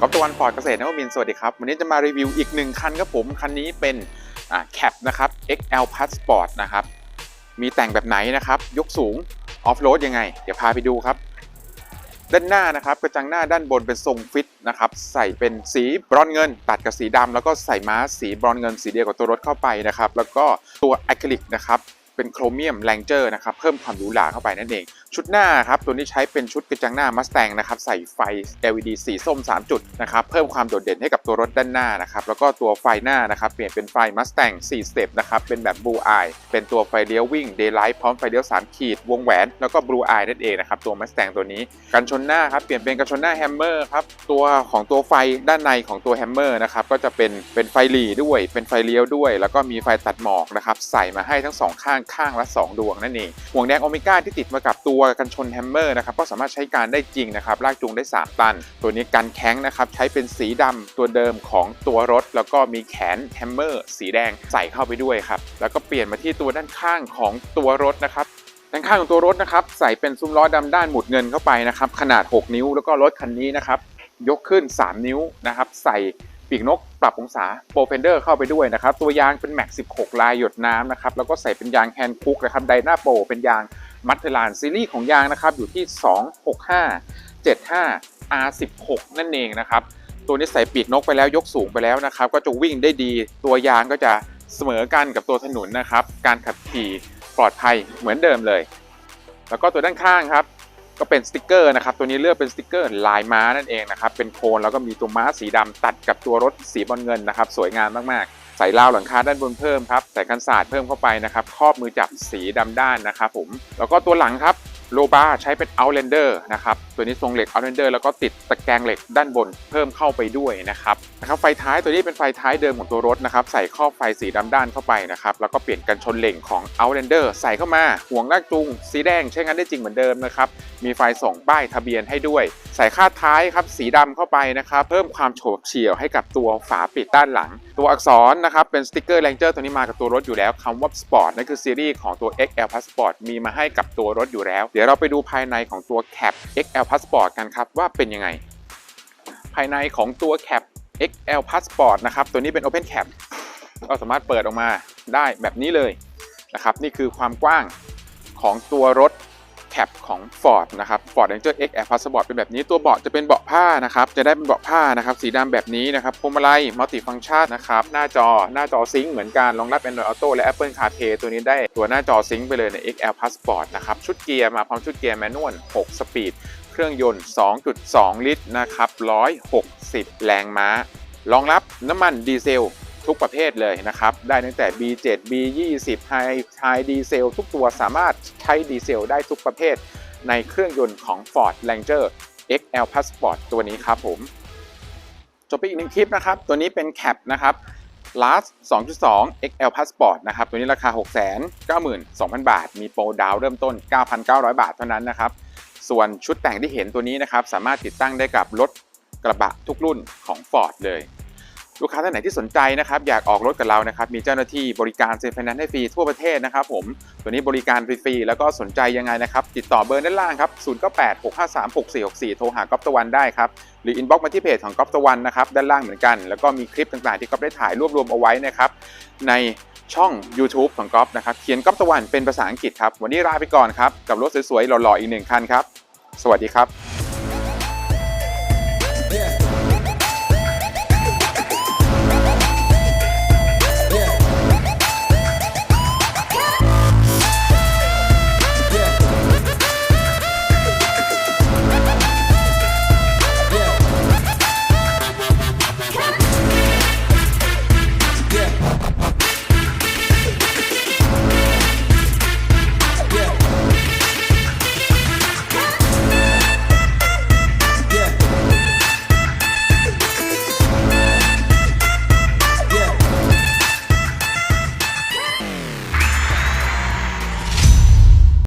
ก๊อฟตะวันฟอร์ดเกษตรนวมินสวัสดีครับ วันนี้จะมารีวิวอีกหนึ่งคันครับผม คันนี้เป็นแคปนะครับ XL Plus Sport นะครับ มีแต่งแบบไหนนะครับ ยกสูง ออฟโรดยังไง เดี๋ยวพาไปดูครับ ด้านหน้านะครับ กระจังหน้าด้านบนเป็นทรงฟิตนะครับ ใส่เป็นสีบรอนเงิน ตัดกับสีดำแล้วก็ใส่ม้าสีบรอนเงิน สีเดียวกับตัวรถเข้าไปนะครับ แล้วก็ตัวอะคริลิกนะครับ เป็นโครเมียมแรงเจอร์นะครับเพิ่มความหรูหราเข้าไปนั่นเอง ชุดหน้าครับตัวนี้ใช้เป็นชุดกระจังหน้ามัสแตงนะครับใส่ไฟ LED สีส้ม 3 จุดนะครับเพิ่มความโดดเด่นให้ ตัวรถด้านหน้านะครับแล้วก็ตัวไฟหน้านะครับเปลี่ยนเป็นไฟ Mustang 4 Step นะครับเป็นแบบ Blue Eye เป็นตัวไฟเลี้ยววิ่ง Daylight พร้อมไฟเลี้ยว 3 ขีด วงแหวน แล้วก็ Blue Eye นั่นเองนะครับตัว Mustang ตัวนี้กันชนหน้าครับเปลี่ยนเป็นกันชนหน้า Hammer ครับตัวของตัวไฟด้านในของตัว Hammer นะครับก็จะเป็นเป็นไฟหลีด้วย เป็นไฟเลี้ยวด้วย แล้วก็มีไฟตัดหมอกนะครับใส่มาให้ทั้งสองข้างข้างละ 2 ดวงนั่นเองห่วงแดงโอเมก้าที่ติดมากับตัวกันชนแฮมเมอร์นะครับก็สามารถใช้การได้จริงนะครับลากจูงได้ 3 ตัน ตัวนี้กันแข้งนะครับใช้เป็นสีดำตัวเดิมของตัวรถ แล้วก็มีแขนแฮมเมอร์สีแดงใส่เข้าไปด้วยครับ แล้วก็เปลี่ยนมาที่ตัวด้านข้างของตัวรถนะครับด้านข้างของตัวรถนะครับใส่เป็นซุ้มล้อดำด้านหมุดเงินเข้าไปนะครับขนาด 6 นิ้วแล้วก็รถคันนี้นะครับยกขึ้น 3 นิ้วนะครับใส่ปีกนกปรับองศาโปรเฟนเดอร์เข้าไปด้วยนะครับตัวยางเป็นแม็ก16 ลายหยดน้ำนะครับแล้วก็ใส่เป็นยางแฮนด์คุกนะครับไดนาโปเป็นยางมัตเทลานซีรีส์ของยางนะครับอยู่ที่ 265 75 R16 นั่นเองนะครับ ตัวนี้ใส่ปีกนกไปแล้วยกสูงไปแล้วนะครับ ก็จะวิ่งได้ดี ตัวยางก็จะเสมอกันกับตัวถนนนะครับ การขับขี่ปลอดภัยเหมือนเดิมเลย แล้วก็ตัวด้านข้างครับก็เป็นสติกเกอร์นะครับตัวนี้เลือกเป็นสติกเกอร์ลายม้านั่นเองนะครับเป็นโคนแล้วก็มีตัวม้าสีดำตัดกับตัวรถสีบอลเงินนะครับสวยงามมากๆ ใส่ราวหลังคาด้านบนเพิ่มครับใส่กันศาสตร์เพิ่มเข้าไปนะครับครอบมือจับสีดำด้านนะครับผมแล้วก็ตัวหลังครับ โลบาใช้เป็น Outlander นะครับตัวนี้ทรงเหล็ก Outlander แล้วก็ติดตะแกรงเหล็กด้านบนเพิ่มเข้าไปด้วยนะครับนะครับไฟท้ายตัวนี้เป็นไฟท้ายเดิมของตัวรถนะครับใส่ครอบไฟสีดำด้านเข้าไปนะครับแล้วก็เปลี่ยนกันชนเหล่งของ Outlander ใส่เข้ามาห่วงลากจูงสีแดงใช้งานได้จริงเหมือนเดิมนะครับมีไฟส่องป้ายทะเบียนให้ด้วย ใส่คาดท้ายครับสีดำเข้าไปนะครับเพิ่มความโฉบเฉี่ยวให้กับตัวฝาปิดด้านหลัง ตัวอักษรนะครับเป็นสติกเกอร์แรงเจอร์ตัวนี้มากับตัวรถอยู่แล้วคำว่า Sport นั่นคือซีรีส์ของตัว XL Passport มีมาให้กับตัวรถอยู่แล้วเดี๋ยวเราไปดูภายในของตัว Cap XL Passport กันครับว่าเป็นยังไง ภายในของตัว Cap XL Passport นะครับตัวนี้เป็น Open Cap ก็สามารถเปิดออกมาได้แบบนี้เลยนะครับนี่คือความกว้างของตัวรถ แคปของ Ford นะครับ Ford Ranger X Air Passport เป็นแบบนี้ตัวเบาะจะเป็นเบาะผ้านะครับจะได้เป็นเบาะผ้านะครับสีดำแบบนี้นะครับพวงมาลัยมัลติฟัง c t ชันนะครับหน้าจอหน้าจอซิงค์เหมือนกันรองรับ Android Auto และ Apple CarPlay ตัวนี้ได้ตัวหน้าจอซิงค์ไปเลยใน XL Passport นะครับชุดเกียร์มาพร้อมชุดเกียร์แมนนวล6สปีดเครื่องยนต์ 2.2 ลิตรนะครับ160 แรงม้ารองรับน้ำมันดีเซล ทุกประเภทเลยนะครับ ได้ตั้งแต่ B7 B20 High High ดีเซลทุกตัวสามารถใช้ดีเซลได้ทุกประเภท ในเครื่องยนต์ของ Ford Ranger XL Passport ตัวนี้ครับผม จบไปอีกหนึ่งคลิปนะครับ ตัวนี้เป็นแคปนะครับ Last 2.2 XL Passport นะครับ ตัวนี้ราคา 692,000 บาท มีโปรดาวน์เริ่มต้น 9,900 บาทเท่านั้นนะครับ ส่วนชุดแต่งที่เห็นตัวนี้นะครับ สามารถติดตั้งได้กับรถกระบะทุกรุ่นของ Ford เลย ลูกค้าท่านไหนที่สนใจนะครับอยากออกรถกับเรานะครับมีเจ้าหน้าที่บริการเซ็นไฟแนนซ์ให้ฟรีทั่วประเทศนะครับผมตัวนี้บริการฟรีๆแล้วก็สนใจยังไงนะครับติดต่อเบอร์ด้านล่างครับ098 653 6464 โทรหาก๊อฟตะวันได้ครับหรืออินบ็อกซ์มาที่เพจของก๊อฟตะวันนะครับด้านล่างเหมือนกัน แล้วก็มีคลิปต่างๆ ที่ก๊อฟได้ถ่ายรวบรวมเอาไว้นะครับในช่อง YouTube ของก๊อฟนะครับเขียนก๊อฟตะวันเป็นภาษาอังกฤษครับวันนี้ลาไปก่อนครับกับรถสวยๆหล่อๆอีกหนึ่งคันครับสวัสดีครับ